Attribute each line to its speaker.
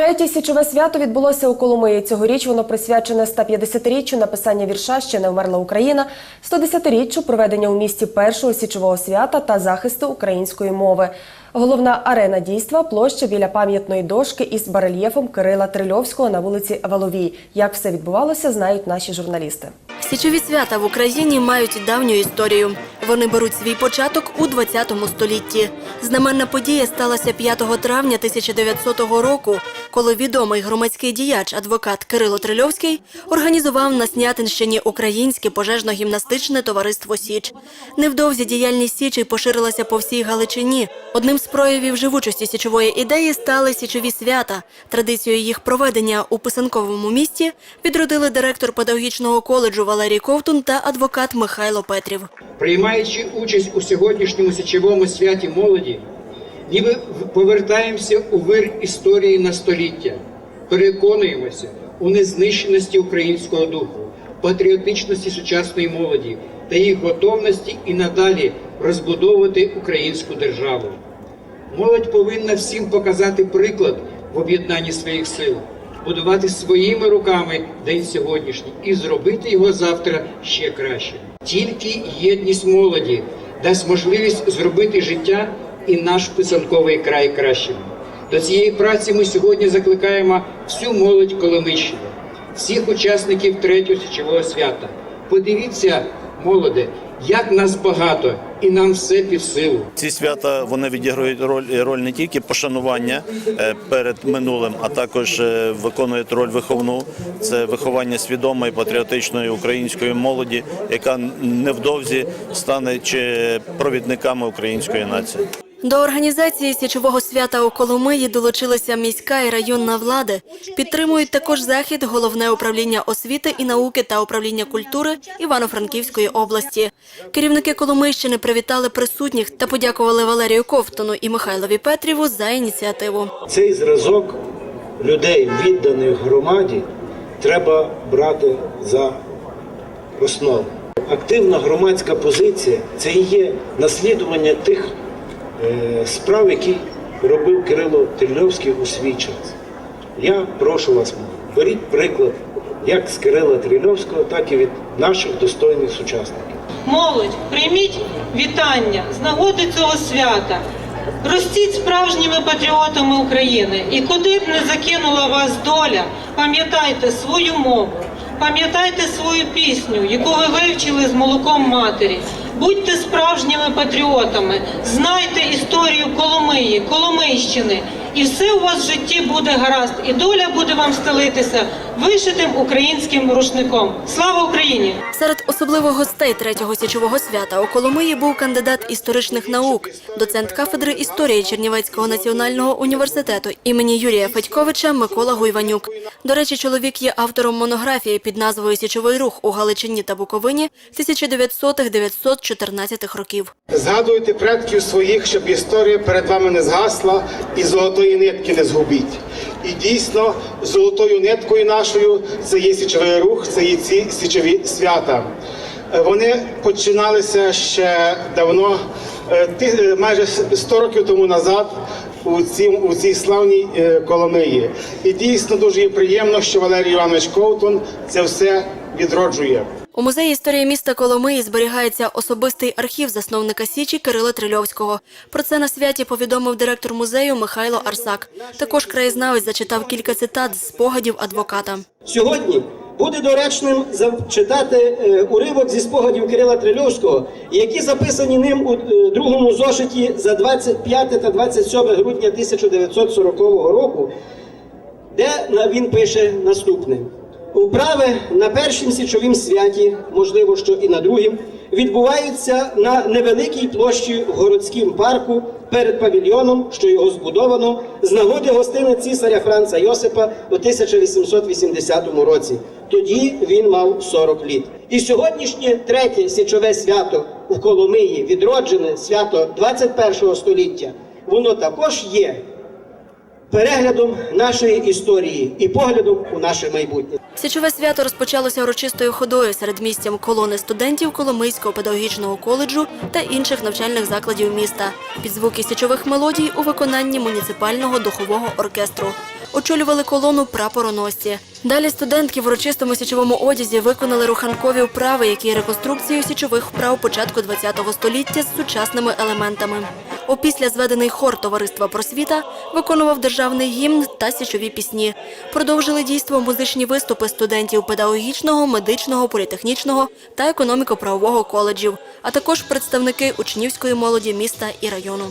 Speaker 1: Третє січове свято відбулося у Коломиї. Цьогоріч воно присвячене 150-річчю написання вірша «Ще не вмерла Україна», 110-річчю проведення у місті першого січового свята та захисту української мови. Головна арена дійства площа біля пам'ятної дошки із барельєфом Кирила Трильовського на вулиці Валовій. Як все відбувалося, знають наші журналісти.
Speaker 2: Січові свята в Україні мають давню історію. Вони беруть свій початок у 20 столітті. Знаменна подія сталася 5 травня 1900 року, коли відомий громадський діяч, адвокат Кирило Трильовський організував на Снятинщині українське пожежно-гімнастичне товариство Січ. Невдовзі діяльність Січі поширилася по всій Галичині. Одним з проявів живучості січової ідеї стали січові свята. Традицію їх проведення у писанковому місті відродили директор педагогічного коледжу Валерій Ковтун та адвокат Михайло Петрів.
Speaker 3: Приймаючи участь у сьогоднішньому січовому святі молоді, ніби повертаємося у вир історії на століття, переконуємося у незнищеності українського духу, патріотичності сучасної молоді та їх готовності і надалі розбудовувати українську державу. Молодь повинна всім показати приклад в об'єднанні своїх сил, будувати своїми руками день сьогоднішній і зробити його завтра ще краще. Тільки єдність молоді дасть можливість зробити життя і наш писанковий край кращим. До цієї праці ми сьогодні закликаємо всю молодь Коломищини, всіх учасників третього січового свята. Подивіться, молоде, як нас багато, і нам все під силу.
Speaker 4: Ці свята вони відіграють роль, роль не тільки пошанування е, перед минулим, а також е, виконують роль виховну. Це виховання свідомої патріотичної української молоді, яка невдовзі стане чи провідниками української нації.
Speaker 2: До організації січового свята у Коломиї долучилися міська і районна влади. Підтримують також захід головне управління освіти і науки та управління культури Івано-Франківської області. Керівники Коломийщини привітали присутніх та подякували Валерію Ковтону і Михайлові Петріву за ініціативу.
Speaker 5: Цей зразок людей, відданих громаді, треба брати за основу. Активна громадська позиція це і є наслідування тих справ, які робив Кирило Трильовський у свій час. Я прошу вас, беріть приклад як з Кирила Трильовського, так і від наших достойних сучасників.
Speaker 6: Молодь, прийміть вітання з нагоди цього свята. Ростіть справжніми патріотами України. І куди б не закинула вас доля, пам'ятайте свою мову, пам'ятайте свою пісню, яку ви вивчили з молоком матері. Будьте справжніми патріотами, знайте історію Коломиї, Коломийщини, і все у вас в житті буде гаразд, і доля буде вам стелитися вишитим українським рушником. Слава Україні!
Speaker 2: Серед особливих гостей третього січового свята у Коломиї був кандидат історичних наук, доцент кафедри історії Чернівецького національного університету імені Юрія Федьковича Микола Гуйванюк. До речі, чоловік є автором монографії під назвою Січовий рух у Галичині та Буковині 1900-914 років.
Speaker 7: Згадуйте предків своїх, щоб історія перед вами не згасла і золотої нитки не згубіть. І дійсно, золотою ниткою нашою це є січовий рух, це є ці січові свята. Е, Вони починалися ще давно, е, е, майже 100 років тому назад. У цій, у цій славній е, Коломиї. І дійсно дуже приємно, що Валерій Іванович Ковтун це все відроджує.
Speaker 2: У музеї історії міста Коломиї зберігається особистий архів засновника Січі Кирила Трильовського. Про це на святі повідомив директор музею Михайло Арсак. Також краєзнавець зачитав кілька цитат з спогадів адвоката.
Speaker 8: Сьогодні буде доречним зачитати е, уривок зі спогадів Кирила Трильовського, які записані ним у е, другому зошиті за 25 та 27 грудня 1940 року, де він пише наступне. Управи на першім січовім святі, можливо, що і на другім, відбуваються на невеликій площі в городському парку перед павільйоном, що його збудовано з нагоди гостини цісаря Франца Йосипа у 1880 році. Тоді він мав 40 літ. І сьогоднішнє третє січове свято у Коломиї, відроджене свято 21 століття, воно також є переглядом нашої історії і поглядом у наше майбутнє.
Speaker 2: Січове свято розпочалося урочистою ходою серед місцям колони студентів Коломийського педагогічного коледжу та інших навчальних закладів міста під звуки січових мелодій у виконанні муніципального духового оркестру. Очолювали колону прапороносці. Далі студентки в урочистому січовому одязі виконали руханкові вправи, які є реконструкцією січових вправ початку ХХ століття з сучасними елементами. Опісля зведений хор товариства просвіта виконував державний гімн та січові пісні. Продовжили дійство музичні виступи студентів педагогічного, медичного, політехнічного та економіко-правового коледжів, а також представники учнівської молоді міста і району.